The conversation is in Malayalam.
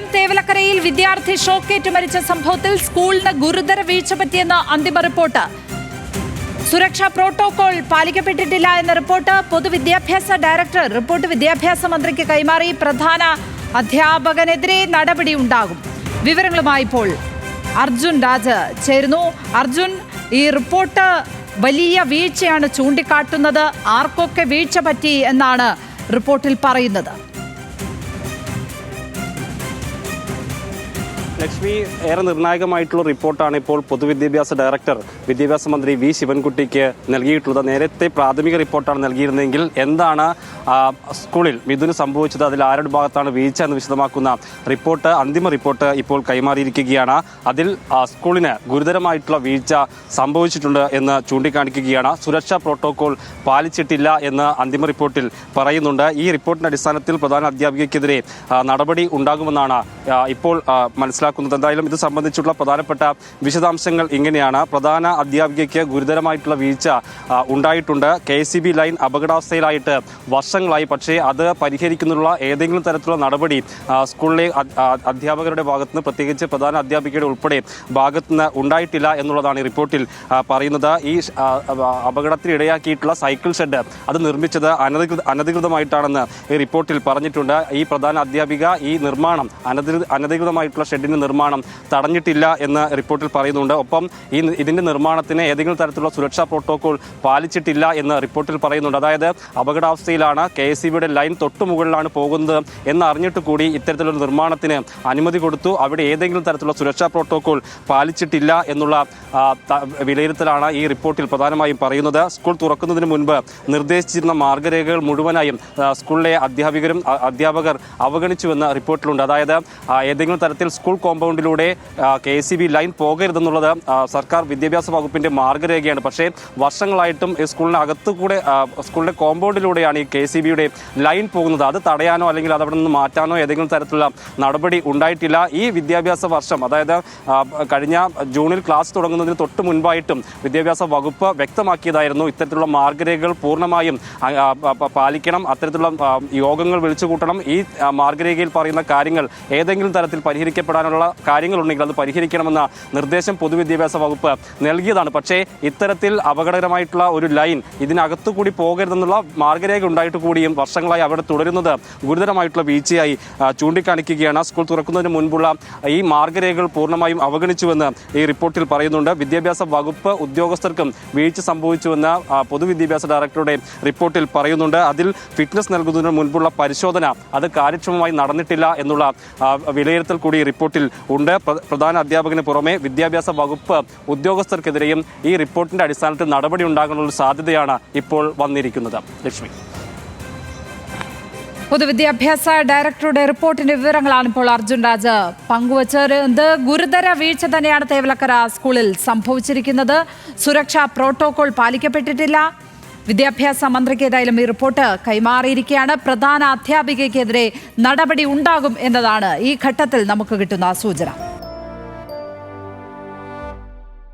കൊല്ലം തേവലക്കരയിൽ വിദ്യാർത്ഥി ഷോക്കേറ്റ് മരിച്ച സംഭവത്തിൽ സ്കൂളിന് ഗുരുതര വീഴ്ച പറ്റിയെന്ന അന്തിമ റിപ്പോർട്ട്. സുരക്ഷാ പ്രോട്ടോകോൾ പാലിക്കപ്പെട്ടിട്ടില്ല എന്ന റിപ്പോർട്ട് പൊതുവിദ്യാഭ്യാസ ഡയറക്ടർ റിപ്പോർട്ട് വിദ്യാഭ്യാസ മന്ത്രിക്ക് കൈമാറി പ്രധാന അധ്യാപകനെതിരെ നടപടി ഉണ്ടാകും. വിവരങ്ങളുമായി ഇപ്പോൾ അർജുൻ രാജ് ചേരുന്നു. അർജുൻ ഈ റിപ്പോർട്ട് വലിയ വീഴ്ചയാണ് ചൂണ്ടിക്കാട്ടുന്നത്. ആർക്കൊക്കെ വീഴ്ച പറ്റി എന്നാണ് റിപ്പോർട്ടിൽ പറയുന്നത്. ലക്ഷ്മി ഏറെ നിർണായകമായിട്ടുള്ള റിപ്പോർട്ടാണ് ഇപ്പോൾ പൊതുവിദ്യാഭ്യാസ ഡയറക്ടർ വിദ്യാഭ്യാസ മന്ത്രി വി ശിവൻകുട്ടിക്ക് നൽകിയിട്ടുള്ളത്. നേരത്തെ പ്രാഥമിക റിപ്പോർട്ടാണ് നൽകിയിരുന്നെങ്കിൽ എന്താണ് സ്കൂളിൽ മിഥുന് സംഭവിച്ചത് അതിൽ ആരുടെ ഭാഗത്താണ് വീഴ്ച എന്ന് വിശദമാക്കുന്ന റിപ്പോർട്ട് അന്തിമ റിപ്പോർട്ട് ഇപ്പോൾ കൈമാറിയിരിക്കുകയാണ്. അതിൽ സ്കൂളിന് ഗുരുതരമായിട്ടുള്ള വീഴ്ച സംഭവിച്ചിട്ടുണ്ട് എന്ന് ചൂണ്ടിക്കാണിക്കുകയാണ്. സുരക്ഷാ പ്രോട്ടോകോൾ പാലിച്ചിട്ടില്ല എന്ന് അന്തിമ റിപ്പോർട്ടിൽ പറയുന്നുണ്ട്. ഈ റിപ്പോർട്ടിന്റെ അടിസ്ഥാനത്തിൽ പ്രധാന അധ്യാപികയ്ക്കെതിരെ നടപടി ഉണ്ടാകുമെന്നാണ് ഇപ്പോൾ ആ, മനസ്സിലാക്കുന്നത് എന്തായാലും ഇത് സംബന്ധിച്ചുള്ള പ്രധാനപ്പെട്ട വിശദാംശങ്ങൾ ഇങ്ങനെയാണ്. പ്രധാന അധ്യാപികയ്ക്ക് ഗുരുതരമായിട്ടുള്ള വീഴ്ച ഉണ്ടായിട്ടുണ്ട്. കെ ലൈൻ അപകടാവസ്ഥയിലായിട്ട് വർഷങ്ങളായി. പക്ഷേ അത് പരിഹരിക്കുന്നതിനുള്ള ഏതെങ്കിലും തരത്തിലുള്ള നടപടി സ്കൂളിലെ അധ്യാപകരുടെ ഭാഗത്തുനിന്ന് പ്രത്യേകിച്ച് പ്രധാന അധ്യാപികയുടെ ഉൾപ്പെടെ ഭാഗത്തുനിന്ന് ഉണ്ടായിട്ടില്ല എന്നുള്ളതാണ് റിപ്പോർട്ടിൽ പറയുന്നത്. ഈ ഷ്- ആ, ആ, അപകടത്തിന് ഇടയാക്കിയിട്ടുള്ള സൈക്കിൾ ഷെഡ് അത് നിർമ്മിച്ചത് അനധികൃത അനധികൃതമായിട്ടാണെന്ന് ഈ റിപ്പോർട്ടിൽ പറഞ്ഞിട്ടുണ്ട്. ഈ പ്രധാന അധ്യാപിക ഈ നിർമ്മാണം അനധികൃത അനധികൃതമായിട്ടുള്ള ഷെഡിന്റെ നിർമ്മാണം തടഞ്ഞിട്ടില്ല എന്ന് റിപ്പോർട്ടിൽ പറയുന്നുണ്ട്. ഒപ്പം ഈ ഇതിന്റെ നിർമ്മാണത്തിന് ഏതെങ്കിലും തരത്തിലുള്ള സുരക്ഷാ പ്രോട്ടോകോൾ പാലിച്ചിട്ടില്ല എന്ന് റിപ്പോർട്ടിൽ പറയുന്നുണ്ട്. അതായത് അപകടാവസ്ഥയിലാണ് കെ എസ് ബിയുടെ ലൈൻ തൊട്ടു മുകളിലാണ് പോകുന്നത് എന്ന് അറിഞ്ഞിട്ട് കൂടി ഇത്തരത്തിലുള്ള നിർമ്മാണത്തിന് അനുമതി കൊടുത്തു. അവിടെ ഏതെങ്കിലും തരത്തിലുള്ള സുരക്ഷാ പ്രോട്ടോകോൾ പാലിച്ചിട്ടില്ല എന്നുള്ള വിലയിരുത്തലാണ് ഈ റിപ്പോർട്ടിൽ പ്രധാനമായും പറയുന്നത്. സ്കൂൾ തുറക്കുന്നതിന് മുൻപ് നിർദ്ദേശിച്ചിരുന്ന മാർഗരേഖകൾ മുഴുവനായും സ്കൂളിലെ അധ്യാപകരും അധ്യാപകർ അവഗണിച്ചുവെന്ന് റിപ്പോർട്ടിലുണ്ട്. അതായത് ഏതെങ്കിലും തരത്തിൽ സ്കൂൾ കോമ്പൗണ്ടിലൂടെ കെ സി ബി ലൈൻ പോകരുതെന്നുള്ളത് സർക്കാർ വിദ്യാഭ്യാസ വകുപ്പിന്റെ മാർഗരേഖയാണ്. പക്ഷേ വർഷങ്ങളായിട്ടും ഈ സ്കൂളിന് അകത്തു കൂടെ സ്കൂളിന്റെ കോമ്പൗണ്ടിലൂടെയാണ് ഈ കെ സി ബിയുടെ ലൈൻ പോകുന്നത്. അത് തടയാനോ അല്ലെങ്കിൽ അത് അവിടെ നിന്ന് മാറ്റാനോ ഏതെങ്കിലും തരത്തിലുള്ള നടപടി ഉണ്ടായിട്ടില്ല. ഈ വിദ്യാഭ്യാസ വർഷം അതായത് കഴിഞ്ഞ ജൂണിൽ ക്ലാസ് തുടങ്ങുന്നതിന് തൊട്ട് മുൻപായിട്ടും വിദ്യാഭ്യാസ വകുപ്പ് വ്യക്തമാക്കിയതായിരുന്നു. ഇത്തരത്തിലുള്ള മാർഗരേഖകൾ പൂർണമായും പാലിക്കണം. അത്തരത്തിലുള്ള യോഗങ്ങൾ വിളിച്ചു കൂട്ടണം ഈ മാർഗരേഖയിൽ പറയുന്ന കാര്യങ്ങൾ ഏതെങ്കിലും തരത്തിൽ പരിഹരിക്കപ്പെടാനുള്ള കാര്യങ്ങളുണ്ടെങ്കിൽ അത് പരിഹരിക്കണമെന്ന നിർദ്ദേശം പൊതുവിദ്യാഭ്യാസ വകുപ്പ് നൽകിയതാണ്. പക്ഷേ ഇത്തരത്തിൽ അപകടകരമായിട്ടുള്ള ഒരു ലൈൻ ഇതിനകത്തു കൂടി പോകരുതെന്നുള്ള മാർഗരേഖ ഉണ്ടായിട്ട് കൂടിയും വർഷങ്ങളായി അവിടെ തുടരുന്നത് ഗുരുതരമായിട്ടുള്ള വീഴ്ചയായി ചൂണ്ടിക്കാണിക്കുകയാണ്. സ്കൂൾ തുറക്കുന്നതിന് മുൻപുള്ള ഈ മാർഗരേഖകൾ പൂർണമായും അവഗണിച്ചുവെന്ന് ഈ റിപ്പോർട്ടിൽ പറയുന്നുണ്ട്. വിദ്യാഭ്യാസ വകുപ്പ് ഉദ്യോഗസ്ഥർക്കും വീഴ്ച സംഭവിച്ചുവെന്ന് പൊതുവിദ്യാഭ്യാസ ഡയറക്ടറുടെ റിപ്പോർട്ടിൽ പറയുന്നുണ്ട്. അതിൽ ഫിറ്റ്നസ് നൽകുന്നതിന് മുൻപുള്ള പരിശോധന അത് കാര്യക്ഷമമായി നടന്നിട്ടില്ല എന്നുള്ള വിലയിരുത്തൽ കൂടി ഈ റിപ്പോർട്ടിൽ ഉണ്ട്. പ്ര- പ്രധാന അധ്യാപകന് പുറമെ വിദ്യാഭ്യാസ വകുപ്പ് ഉദ്യോഗസ്ഥർക്കെതിരെയും ഈ റിപ്പോർട്ടിന്റെ അടിസ്ഥാനത്തിൽ നടപടി ഉണ്ടാകാനുള്ള സാധ്യതയാണ് ഇപ്പോൾ വന്നിരിക്കുന്നത്. ലക്ഷ്മി. പൊതുവിദ്യാഭ്യാസ ഡയറക്ടറുടെ റിപ്പോർട്ടിന്റെ വിവരങ്ങളാണ് ഇപ്പോൾ അർജുൻ രാജ് പങ്കുവച്ചത്. ഗുരുതര വീഴ്ച തന്നെയാണ് തേവലക്കര സ്കൂളിൽ സംഭവിച്ചിരിക്കുന്നത്. സുരക്ഷാ പ്രോട്ടോകോൾ പാലിക്കപ്പെട്ടിട്ടില്ല. വിദ്യാഭ്യാസ മന്ത്രിക്ക് ഏതായാലും ഈ റിപ്പോർട്ട് കൈമാറിയിരിക്കുകയാണ്. പ്രധാന അധ്യാപികയ്ക്കെതിരെ നടപടി ഉണ്ടാകും എന്നതാണ് ഈ ഘട്ടത്തിൽ നമുക്ക് കിട്ടുന്ന സൂചന.